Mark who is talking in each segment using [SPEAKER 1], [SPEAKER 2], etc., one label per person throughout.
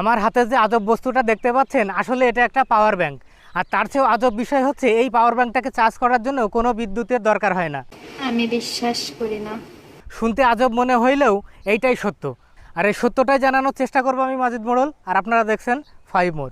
[SPEAKER 1] আমার হাতে যে আজব বস্তুটা দেখতে পাচ্ছেন আসলে এটা একটা পাওয়ার ব্যাংক আর তার চেয়েও আজব বিষয় হচ্ছে এই পাওয়ার ব্যাংকটাকে চার্জ করার জন্য কোনো বিদ্যুতের দরকার হয় না।
[SPEAKER 2] আমি বিশ্বাস করি না।
[SPEAKER 1] শুনতে আজব মনে হইলেও এইটাই সত্য। আর এই সত্যটাই জানানোর চেষ্টা করব আমি মাজিদ মোড়ল আর আপনারা দেখছেন ফাইভ মোর।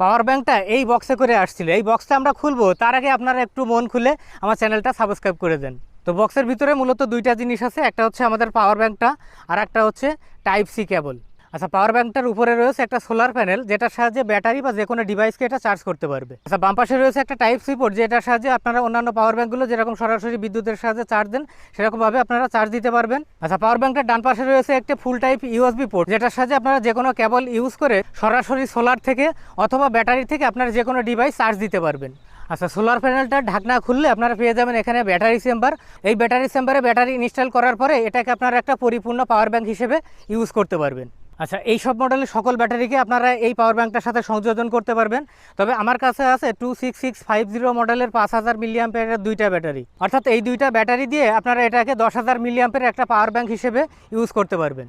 [SPEAKER 1] পাওয়ার ব্যাংকটা এই বক্সে করে আসছিল। এই বক্সটা আমরা খুলবো তার আগে আপনারা একটু মন খুলে আমার চ্যানেলটা সাবস্ক্রাইব করে দেন। তো বক্সের ভিতরে মূলত দুইটা জিনিস আছে, একটা হচ্ছে আমাদের পাওয়ার ব্যাংকটা আর একটা হচ্ছে টাইপ সি কেবল আচ্ছা পাওয়ার ব্যাংকটার উপরে রয়েছে একটা সোলার প্যানেল যেটার সাহায্যে ব্যাটারি বা যে কোনো ডিভাইসকে এটা চার্জ করতে পারবে। আচ্ছা বাম পাশে রয়েছে একটা টাইপ সি পোর্ট যেটার সাহায্যে আপনারা অন্যান্য পাওয়ার ব্যাংকগুলো যেরকম সরাসরি বিদ্যুতের সাহায্যে চার্জ দেন, সেরকমভাবে আপনারা চার্জ দিতে পারবেন। আচ্ছা পাওয়ার ব্যাংকটার ডান পাশে রয়েছে একটা ফুল টাইপ ইউএসবি পোর্ট যেটার সাহায্যে আপনারা যে কোনো কেবল ইউজ করে সরাসরি সোলার থেকে অথবা ব্যাটারি থেকে আপনারা যে কোনো ডিভাইস চার্জ দিতে পারবেন। আচ্ছা সোলার প্যানেলটা ঢাকনা খুললে আপনারা পেয়ে যাবেন এখানে ব্যাটারি চেম্বার এই ব্যাটারি চেম্বারে ব্যাটারি ইনস্টল করার পরে এটাকে আপনারা একটা পরিপূর্ণ পাওয়ার ব্যাংক হিসেবে ইউজ করতে পারবেন। আচ্ছা এই সব মডেলের সকল ব্যাটারিকে আপনারা এই পাওয়ার ব্যাঙ্কটার সাথে সংযোজন করতে পারবেন। তবে আমার কাছে আছে two six six five zero মডেলের পাঁচ হাজার মিলিয়াম্পের দুইটা ব্যাটারি অর্থাৎ এই দুইটা ব্যাটারি দিয়ে আপনারা এটাকে দশ হাজার মিলিয়াম্পের একটা পাওয়ার ব্যাঙ্ক হিসেবে ইউজ করতে পারবেন।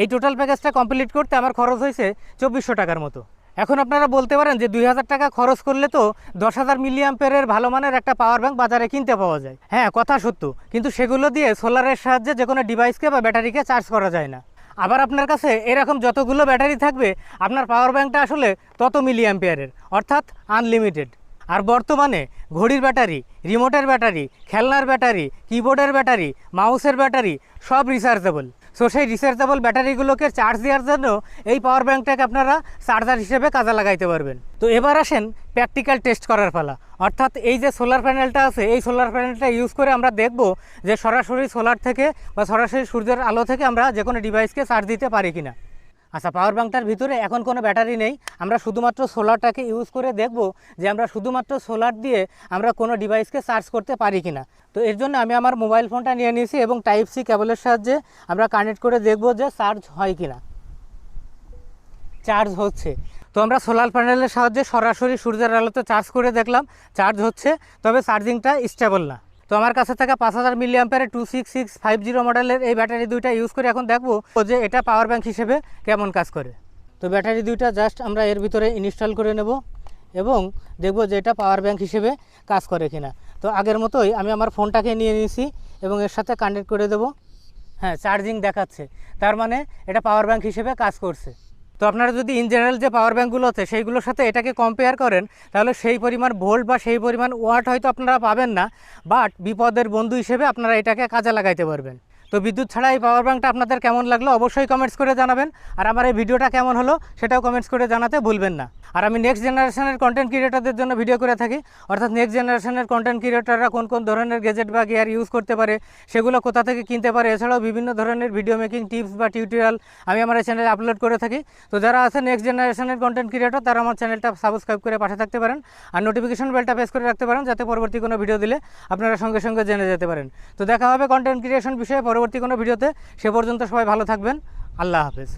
[SPEAKER 1] এই টোটাল প্যাকেজটা কমপ্লিট করতে আমার খরচ হয়েছে চব্বিশশো টাকার মতো। এখন আপনারা বলতে পারেন যে দুই হাজার টাকা খরচ করলে তো দশ হাজার মিলিয়াম্পের ভালো মানের একটা পাওয়ার ব্যাংক বাজারে কিনতে পাওয়া যায়। হ্যাঁ কথা সত্য। কিন্তু সেগুলো দিয়ে সোলারের সাহায্যে যে কোনো ডিভাইসকে বা ব্যাটারিকে চার্জ করা যায় না। আবার আপনার কাছে এরকম যতগুলো ব্যাটারি থাকবে, আপনার পাওয়ার ব্যাংকটা আসলে তত মিলি অ্যাম্পিয়ারের অর্থাৎ আনলিমিটেড আর বর্তমানে ঘড়ির ব্যাটারি রিমোটের ব্যাটারি, খেলনার ব্যাটারি কিবোর্ডের ব্যাটারি মাউসের ব্যাটারি সব রিচার্জেবল সো সেই রিচার্জেবল ব্যাটারিগুলোকে চার্জ দেওয়ার জন্য এই পাওয়ার ব্যাঙ্কটাকে আপনারা চার্জার হিসেবে কাজে লাগাইতে পারবেন। তো এবার আসেন প্র্যাকটিক্যাল টেস্ট করার পালা। অর্থাৎ এই যে সোলার প্যানেলটা আছে, এই সোলার প্যানেলটা ইউজ করে আমরা দেখব যে সরাসরি সোলার থেকে বা সরাসরি সূর্যের আলো থেকে আমরা যে কোনো ডিভাইসকে চার্জ দিতে পারি কিনা। আচ্ছা পাওয়ার ব্যাংকটার ভিতরে এখন কোনো ব্যাটারি নেই। আমরা শুধুমাত্র সোলারটাকে ইউজ করে দেখব যে আমরা শুধুমাত্র সোলার দিয়ে আমরা কোনো ডিভাইসকে চার্জ করতে পারি কিনা। তো এর জন্য আমি আমার মোবাইল ফোনটা নিয়ে নিয়েছি এবং টাইপ সি কেবলের সাহায্যে আমরা কানেক্ট করে দেখব যে চার্জ হয় কিনা। চার্জ হচ্ছে। তো আমরা সোলার প্যানেলের সাহায্যে সরাসরি সূর্যের আলোতে চার্জ করে দেখলাম। চার্জ হচ্ছে, তবে চার্জিংটা স্টেবল না। তো আমার কাছে থাকা পাঁচ হাজার মিলি অ্যাম্পারের two six six five zero মডেলের এই ব্যাটারি দুইটা ইউজ করে এখন দেখব যে এটা পাওয়ার ব্যাংক হিসেবে কেমন কাজ করে। তো ব্যাটারি দুইটা জাস্ট আমরা এর ভিতরে ইনস্টল করে নেব এবং দেখব যে এটা পাওয়ার ব্যাংক হিসেবে কাজ করে কিনা। তো আগের মতোই আমি আমার ফোনটাকে নিয়ে নিয়েছি এবং এর সাথে কানেক্ট করে দেবো। হ্যাঁ চার্জিং দেখাচ্ছে। তার মানে এটা পাওয়ার ব্যাংক হিসেবে কাজ করছে। তো আপনারা যদি ইন জেনারেল যে পাওয়ার ব্যাঙ্কগুলো আছে, সেইগুলোর সাথে এটাকে কম্পেয়ার করেন, তাহলে সেই পরিমাণ ভোল্ট বা সেই পরিমাণ ওয়াট হয়তো আপনারা পাবেন না বাট বিপদের বন্ধু হিসেবে আপনারা এটাকে কাজে লাগাইতে পারবেন। তো বিদ্যুৎ ছাড়া এই পাওয়ার ব্যাঙ্কটা আপনাদের কেমন লাগল অবশ্যই কমেন্টস করে জানাবেন। আর আমার এই ভিডিওটা কেমন হলো সেটাও কমেন্টস করে জানাতে ভুলবেন না। আর আমি নেক্সট জেনারেশনের কন্টেন্ট ক্রিয়েটারদের জন্য ভিডিও করে থাকি। অর্থাৎ নেক্সট জেনারেশনের কন্টেন্ট ক্রিয়েটাররা কোন কোন ধরনের গেজেট বা গিয়ার ইউজ করতে পারে, সেগুলো কোথা থেকে কিনতে পারে, এছাড়াও বিভিন্ন ধরনের ভিডিও মেকিং টিপস বা টিউটোরিয়াল আমি আমার এই চ্যানেলে আপলোড করে থাকি। তো যারা আছে নেক্সট জেনারেশনের কন্টেন্ট ক্রিয়েটর তারা আমার চ্যানেলটা সাবস্ক্রাইব করে পাশে থাকতে পারেন। আর নোটিফিকেশন বেলটা প্রেস করে রাখতে পারেন, যাতে পরবর্তী কোনো ভিডিও দিলে আপনারা সঙ্গে সঙ্গে জেনে যেতে পারেন। তো দেখা হবে কন্টেন্ট ক্রিয়েশন বিষয়ে পরবর্তী কোনো ভিডিওতে সে পর্যন্ত সবাই ভালো থাকবেন। আল্লাহ হাফেজ।